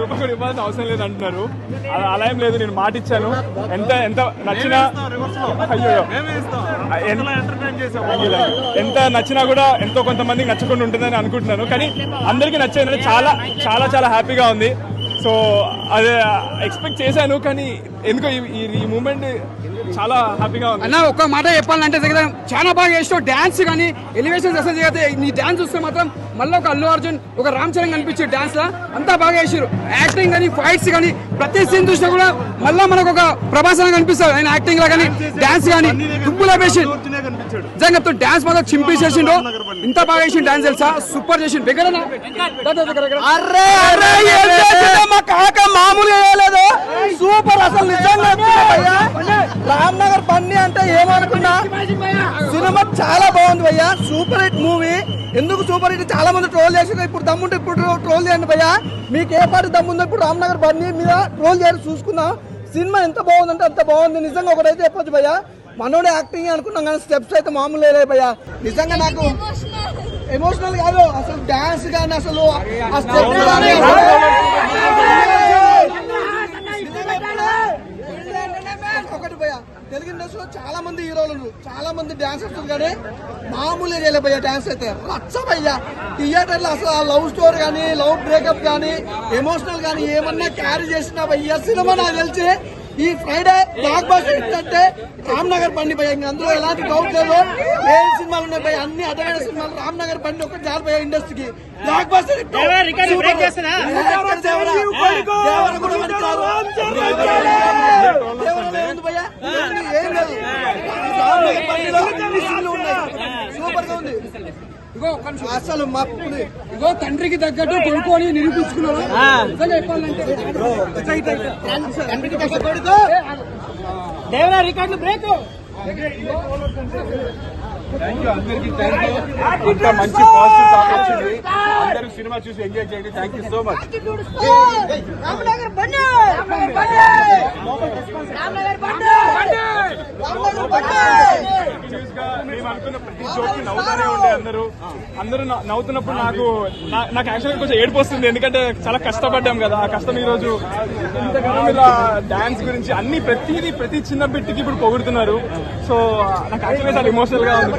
కూడా ఇవ్వాల్సిన అవసరం లేదు అంటున్నారు అలా అలా ఏం లేదు నేను మాట ఇచ్చాను ఎంత ఎంత నచ్చినా అయ్యో ఎంత నచ్చినా కూడా ఎంతో కొంతమందికి నచ్చకుండా ఉంటుందని అనుకుంటున్నాను. కానీ అందరికీ నచ్చేది చాలా చాలా చాలా హ్యాపీగా ఉంది. సో అదే ఎక్స్పెక్ట్ చేశాను కానీ ఎందుకో ఈ- మూమెంట్ చాలా హ్యాపీగా ఉంది. అన్న ఒక్క మాట చెప్పాలంటే దగ్గర చాలా బాగా చేసావు డాన్స్ కానీ ఎలివేషన్స్ అసలు చేస్తే నీ డాన్స్ చూస్తే మాత్రం మళ్ళీ ఒక అల్లు అర్జున్ ఒక రామ్ చరణ్ కనిపించే డాన్స్ లా అంతా బాగా చేసారు యాక్టింగ్ కానీ ఫైట్స్ కానీ ప్రతి సీన్ చూసినా కూడా మళ్ళీ మనకు ఒక ప్రభాస్ అని కనిపిస్తాడు ఆయన యాక్టింగ్ లా కానీ డాన్స్ కానీ దుబ్బులా వేసి నిజంగా డాన్స్ మాత్రం చింపేసేసిండు ఇంత బాగా చేసిండు డాన్స్ తెలుసా? సూపర్ చేసిండు. దగ్గర అరే అరే ఏం చేసిందో మా కాక మామూలుగా వేయలేదు సూపర్ అసలు నిజంగా. రామ్ నగర్ పన్ని అంటే ఏమనుకున్నా? సినిమా చాలా బాగుంది భయ్యా. Super hit movie. ఎందుకు సూపర్ హిట్? చాలా మంది ట్రోల్ చేసారు ఇప్పుడు దమ్ముంటే ఇప్పుడు ట్రోల్ చేయండి భయ్యా. మీకు ఏ పాటి దమ్ముందో ఇప్పుడు రామ్ నగర్ బన్నీ మీద ట్రోల్ చేయాలి చూసుకుందాం. సినిమా ఎంత బాగుందంటే అంత బాగుంది. నిజంగా ఒకటైతే చెప్పొచ్చు భయ్యా. మనోడే యాక్టింగ్ అనుకున్నాం కానీ స్టెప్స్ అయితే మామూలు లేదు భయ్యా. నిజంగా నాకు ఎమోషనల్ కాదు అసలు డాన్స్ కానీ అసలు ఆ కానీ తెలుగు ఇండస్ట్రీలో చాలా మంది హీరోలు. చాలా మంది డాన్సర్స్ కానీ మామూలుగా చేయలే భయ్య డాన్స్ అయితే రచ్చ భయ్య థియేటర్లో అసలు ఆ లవ్ స్టోరీ కానీ లవ్ బ్రేకప్ కానీ ఎమోషనల్ కానీ ఏమన్నా క్యారీ చేసిన భయ్య సినిమా నాకు తెలిసి ఈ ఫ్రైడే బ్లాక్ బస్టర్ ఏంటంటే రామ్ నగర్ బండి భయ్య ఇంక అందులో ఎలాంటి డౌట్ లేదు. ఏం సినిమాలు ఉన్నాయి భయ్య అన్ని అడ్డమైన సినిమాలు రామ్ నగర్ బండి ఒకటి జాలి భయ్య ఇండస్ట్రీకి బ్లాక్ బస్టర్ దేవర కూడా మనకి రాదు. దేవరలో ఉంది భయ్య ఇవన్నీ ఏం లేదు రామ్ నగర్ బండిలో అన్ని సీన్లు ఉన్నాయి సూపర్గా ఉంది ఇగో. అసలు మప్పుది ఇగో తండ్రికి తగ్గట్టు కొడుకు అని నిరూపించుకున్నాడు నిజంగా చెప్పాలంటే దేవరా రికార్డులు బ్రేక్ థ్యాంక్ యూ అందరికీ థ్యాంక్ యూ అంత మంచి పాజిటివ్ టాక్ వచ్చింది అందరూ సినిమా చూసి ఎంజాయ్ చేయండి thank you so much Ramanagar బండి సీరియస్గా మేము అనుకున్న ప్రతి జోక్ నవ్వుతానే ఉండే అందరూ. అందరూ నవ్వుతున్నప్పుడు నాకు నా- నాకు యాక్చువల్ కొంచెం ఏడుపు వస్తుంది. ఎందుకంటే చాలా కష్టపడ్డాం కదా. ఆ కష్టం ఈ రోజు ఇంతకాలం ఇలా డాన్స్ గురించి అన్ని ప్రతిదీ ప్రతి చిన్న బిట్టికి ఇప్పుడు పొగుడుతున్నారు. సో నాకు యాక్చువల్గా చాలా ఎమోషనల్గా ఉంది.